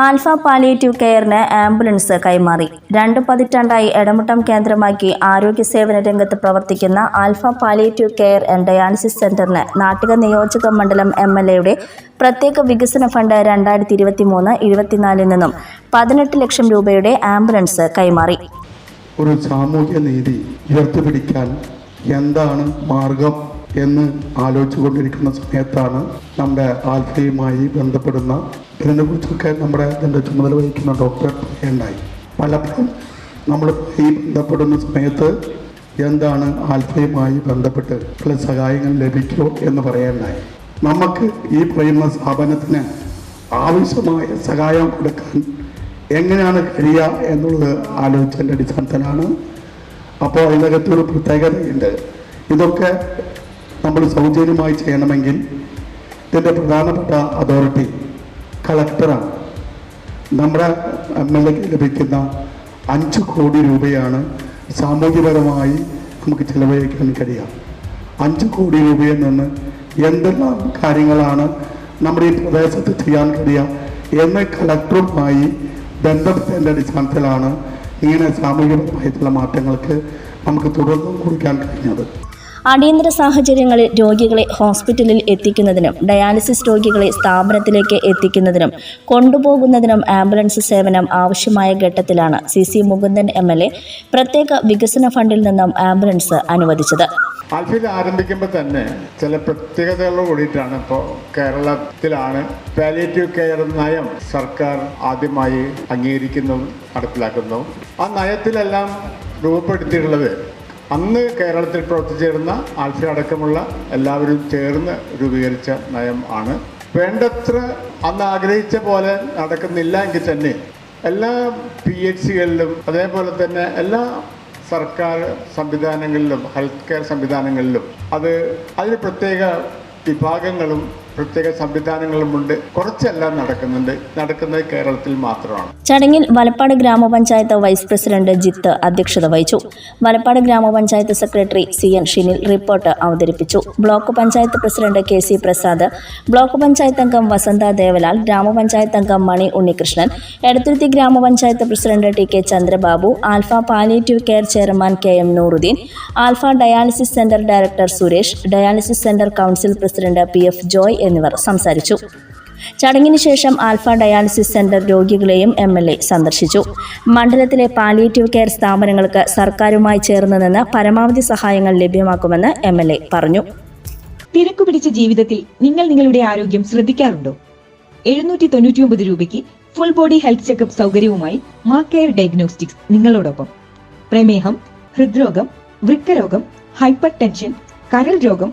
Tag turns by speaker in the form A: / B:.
A: Alpha palliative കെയറിന് ambulance കൈമാറി. രണ്ട് പതിറ്റാണ്ടായി എടമുട്ടം കേന്ദ്രമാക്കി ആരോഗ്യ സേവന രംഗത്ത് പ്രവർത്തിക്കുന്ന Alpha palliative care and dialysis സെന്ററിന് Nattika നിയോജക മണ്ഡലം എം എൽ എയുടെ പ്രത്യേക വികസന ഫണ്ട് രണ്ടായിരത്തി ഇരുപത്തി മൂന്ന് ഇരുപത്തിനാലിൽ നിന്നും പതിനെട്ട് ലക്ഷം രൂപയുടെ ആംബുലൻസ് കൈമാറി.
B: ഒരു സാമൂഹ്യ നീതി ഉയർത്തിപ്പിടിക്കാൻ എന്താണ് മാർഗം എന്ന് ആലോചിച്ചുകൊണ്ടിരിക്കുന്ന സമയത്താണ് നമ്മുടെ ആൽഫയുമായി ബന്ധപ്പെടുന്ന ഇതിനെക്കുറിച്ചൊക്കെ നമ്മുടെ ഇതിന്റെ ചുമതല വഹിക്കുന്ന ഡോക്ടർ ഉണ്ടായി. പലപ്പോഴും നമ്മൾ ഈ ബന്ധപ്പെടുന്ന സമയത്ത് എന്താണ് ആൽഫയുമായി ബന്ധപ്പെട്ട് പല സഹായങ്ങൾ ലഭിക്കുമോ എന്ന് പറയാനായി നമുക്ക് ഈ പറയുന്ന സ്ഥാപനത്തിന് ആവശ്യമായ സഹായം കൊടുക്കാൻ എങ്ങനെയാണ് കഴിയുക എന്നുള്ളത് ആലോചിച്ചതിന്റെ അടിസ്ഥാനത്തിലാണ്. അപ്പോൾ അതിനകത്ത് ഒരു പ്രത്യേകതയുണ്ട്. ഇതൊക്കെ നമ്മൾ സൗജന്യമായി ചെയ്യണമെങ്കിൽ ഇതിന്റെ പ്രധാനപ്പെട്ട അതോറിറ്റി കളക്ടറാണ്. നമ്മുടെ എം എൽ എക്ക് ലഭിക്കുന്ന അഞ്ച് കോടി രൂപയാണ് സാമൂഹ്യപരമായി നമുക്ക് ചിലവഴിക്കാൻ കഴിയുക. അഞ്ച് കോടി രൂപയിൽ നിന്ന് എന്തെല്ലാം കാര്യങ്ങളാണ് നമ്മുടെ ഈ പ്രദേശത്ത് ചെയ്യാൻ കഴിയുക എന്ന് കളക്ടറുമായി ബന്ധപ്പെട്ടതിന്റെ അടിസ്ഥാനത്തിലാണ് ഇങ്ങനെ സാമൂഹികപരമായിട്ടുള്ള മാറ്റങ്ങൾക്ക് നമുക്ക് തുടർന്നും കുറിക്കാൻ കഴിഞ്ഞത്.
A: അടിയന്തര സാഹചര്യങ്ങളിൽ രോഗികളെ ഹോസ്പിറ്റലിൽ എത്തിക്കുന്നതിനും ഡയാലിസിസ് രോഗികളെ സ്ഥാപനത്തിലേക്ക് എത്തിക്കുന്നതിനും കൊണ്ടുപോകുന്നതിനും ആംബുലൻസ് സേവനം ആവശ്യമായ ഘട്ടത്തിലാണ് C C Mukundan M L A പ്രത്യേക വികസന ഫണ്ടിൽ നിന്നും ആംബുലൻസ് അനുവദിച്ചത്.
C: ആരംഭിക്കുമ്പോൾ തന്നെ ചില പ്രത്യേകതകളോട് കൂടിയിട്ടാണ് ഇപ്പോൾ കേരളത്തിലാണ് പാലിയേറ്റീവ് കെയർ നയം സർക്കാർ ആദ്യമായി അംഗീകരിക്കുന്നതും നടപ്പിലാക്കുന്നതും ആ നയത്തിലെല്ലാം രൂപപ്പെടുത്തിയിട്ടുള്ളത് അന്ന് കേരളത്തിൽ പ്രവർത്തിച്ചിരുന്ന ആൽഫി അടക്കമുള്ള എല്ലാവരും ചേർന്ന് രൂപീകരിച്ച നയം ആണ്. വേണ്ടത്ര അന്ന് ആഗ്രഹിച്ച പോലെ നടക്കുന്നില്ല എങ്കിൽ തന്നെ എല്ലാ പി എച്ച് സികളിലും അതേപോലെ തന്നെ എല്ലാ സർക്കാർ സംവിധാനങ്ങളിലും ഹെൽത്ത് കെയർ സംവിധാനങ്ങളിലും അത് അതിന് പ്രത്യേക വിഭാഗങ്ങളും പ്രത്യേക സംവിധാനങ്ങളുമുണ്ട്. കുറച്ചെല്ലാം നടക്കുന്നുണ്ട്. നടക്കുന്നത് കേരളത്തിൽ മാത്രമാണ്.
A: ചടങ്ങിൽ വലപ്പാട് ഗ്രാമപഞ്ചായത്ത് വൈസ് പ്രസിഡന്റ് ജിത്ത് അധ്യക്ഷത വഹിച്ചു. വലപ്പാട് ഗ്രാമപഞ്ചായത്ത് secretary C N Shinil report അവതരിപ്പിച്ചു. Block panchayat president K C Prasad block panchayat അംഗം വസന്ത ദേവലാൽ ഗ്രാമപഞ്ചായത്ത് അംഗം മണി ഉണ്ണികൃഷ്ണൻ എടത്തുരുത്തി ഗ്രാമപഞ്ചായത്ത് president T K Chandrababu Alpha palliative care chairman K M Nooruddin Alpha dialysis centre director Suresh dialysis centre council president P F Joy എന്നിവർ സംസാരിച്ചു. ചടങ്ങിന് ശേഷം Alpha dialysis centre രോഗികളെയും M L A സന്ദർശിച്ചു. മണ്ഡലത്തിലെ പാലിയേറ്റീവ് കെയർ സ്ഥാപനങ്ങൾക്ക് സർക്കാരുമായി ചേർന്ന് നിന്ന് പരമാവധി സഹായങ്ങൾ ലഭ്യമാക്കുമെന്ന് എം എൽ എ പറഞ്ഞു.
D: തിരക്കു പിടിച്ച ജീവിതത്തിൽ നിങ്ങൾ നിങ്ങളുടെ ആരോഗ്യം ശ്രദ്ധിക്കാറുണ്ടോ? എഴുന്നൂറ്റി തൊണ്ണൂറ്റിയൊമ്പത് രൂപയ്ക്ക് ഫുൾ ബോഡി ഹെൽത്ത് ചെക്കപ്പ് സൗകര്യവുമായി മാ കെയർ ഡയഗ്നോസ്റ്റിക്സ് നിങ്ങളോടൊപ്പം. പ്രമേഹം ഹൃദ്രോഗം വൃക്കരോഗം ഹൈപ്പർ ടെൻഷൻ കരൾ രോഗം